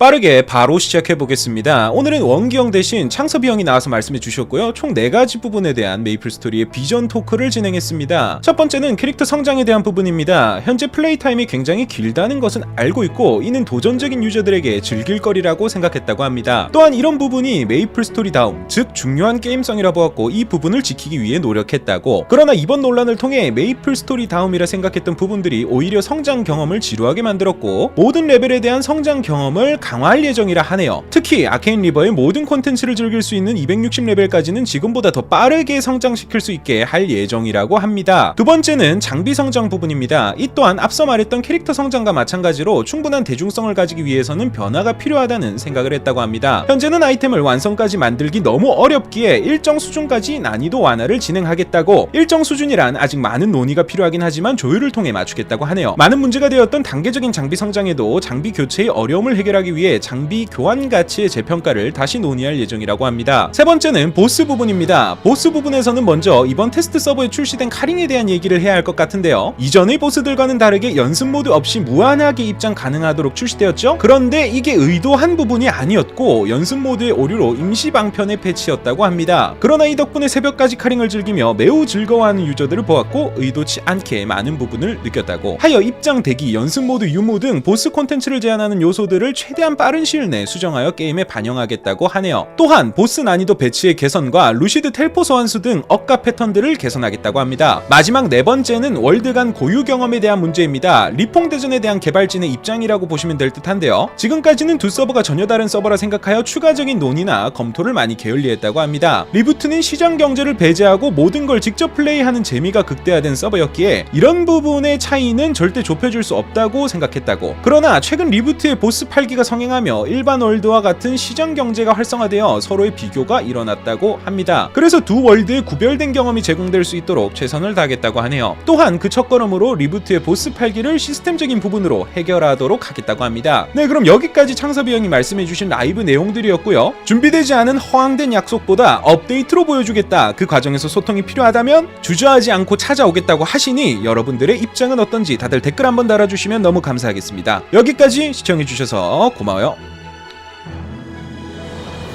빠르게 바로 시작해 보겠습니다. 오늘은 원기형 대신 창섭이 형이 나와서 말씀해 주셨고요. 총 4가지 부분에 대한 메이플 스토리의 비전 토크를 진행했습니다. 첫 번째는 캐릭터 성장에 대한 부분입니다. 현재 플레이 타임이 굉장히 길다는 것은 알고 있고 이는 도전적인 유저들에게 즐길 거리라고 생각했다고 합니다. 또한 이런 부분이 메이플 스토리 다음, 즉 중요한 게임성이라 보았고 이 부분을 지키기 위해 노력했다고. 그러나 이번 논란을 통해 메이플 스토리 다음이라 생각했던 부분들이 오히려 성장 경험을 지루하게 만들었고 모든 레벨에 대한 성장 경험을 강화할 예정이라 하네요. 특히 아케인 리버의 모든 콘텐츠를 즐길 수 있는 260레벨까지는 지금보다 더 빠르게 성장시킬 수 있게 할 예정이라고 합니다. 두 번째는 장비 성장 부분입니다. 이 또한 앞서 말했던 캐릭터 성장과 마찬가지로 충분한 대중성을 가지기 위해서는 변화가 필요하다는 생각을 했다고 합니다. 현재는 아이템을 완성까지 만들기 너무 어렵기에 일정 수준까지 난이도 완화를 진행하겠다고 일정 수준이란 아직 많은 논의가 필요하긴 하지만 조율을 통해 맞추겠다고 하네요. 많은 문제가 되었던 단계적인 장비 성장에도 장비 교체의 어려움을 해결하기 위해 장비 교환 가치의 재평가를 다시 논의할 예정이라고 합니다. 세 번째는 보스 부분입니다. 보스 부분에서는 먼저 이번 테스트 서버에 출시된 카링에 대한 얘기를 해야 할 것 같은데요. 이전의 보스들과는 다르게 연습 모드 없이 무한하게 입장 가능하도록 출시되었죠. 그런데 이게 의도한 부분이 아니었고 연습 모드의 오류로 임시 방편의 패치였다고 합니다. 그러나 이 덕분에 새벽까지 카링을 즐기며 매우 즐거워하는 유저들을 보았고 의도치 않게 많은 부분을 느꼈다고. 하여 입장 대기, 연습 모드, 유무 등 보스 콘텐츠를 제한하는 요소들을 최대한 빠른 시일 내에 수정하여 게임에 반영하겠다고 하네요. 또한 보스 난이도 배치의 개선과 루시드 텔포 소환수 등 억가 패턴들을 개선하겠다고 합니다. 마지막 네 번째는 월드 간 고유 경험에 대한 문제입니다. 리퐁 대전에 대한 개발진의 입장이라고 보시면 될 듯한데요. 지금까지는 두 서버가 전혀 다른 서버라 생각하여 추가적인 논의나 검토를 많이 게을리했다고 합니다. 리부트는 시장 경제를 배제하고 모든 걸 직접 플레이하는 재미가 극대화된 서버였기에 이런 부분의 차이는 절대 좁혀줄 수 없다고 생각했다고. 그러나 최근 리부트의 보스 8기가 성 행하며 일반 월드와 같은 시장 경제가 활성화되어 서로의 비교가 일어났다고 합니다. 그래서 두 월드의 구별된 경험이 제공될 수 있도록 최선을 다하겠다고 하네요. 또한 그 첫걸음으로 리부트의 보스 8기를 시스템적인 부분으로 해결하도록 하겠다고 합니다. 네, 그럼 여기까지 창섭이 형이 말씀해주신 라이브 내용들이었고요. 준비되지 않은 허황된 약속보다 업데이트로 보여주겠다. 그 과정에서 소통이 필요하다면 주저하지 않고 찾아오겠다고 하시니 여러분들의 입장은 어떤지 다들 댓글 한번 달아주시면 너무 감사하겠습니다. 여기까지 시청해주셔서 고마워요.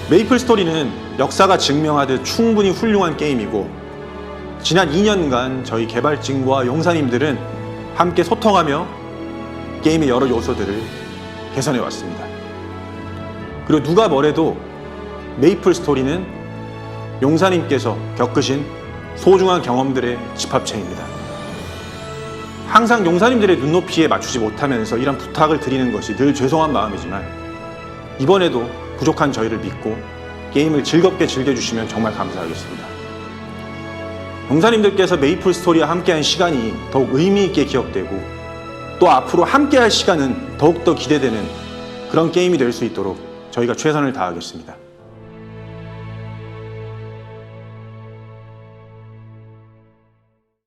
메이플 스토리는 역사가 증명하듯 충분히 훌륭한 게임이고 지난 2년간 저희 개발진과 용사님들은 함께 소통하며 게임의 여러 요소들을 개선해 왔습니다. 그리고 누가 뭐래도 메이플 스토리는 용사님께서 겪으신 소중한 경험들의 집합체입니다. 항상 용사님들의 눈높이에 맞추지 못하면서 이런 부탁을 드리는 것이 늘 죄송한 마음이지만 이번에도 부족한 저희를 믿고 게임을 즐겁게 즐겨주시면 정말 감사하겠습니다. 용사님들께서 메이플 스토리와 함께한 시간이 더욱 의미 있게 기억되고 또 앞으로 함께할 시간은 더욱더 기대되는 그런 게임이 될 수 있도록 저희가 최선을 다하겠습니다.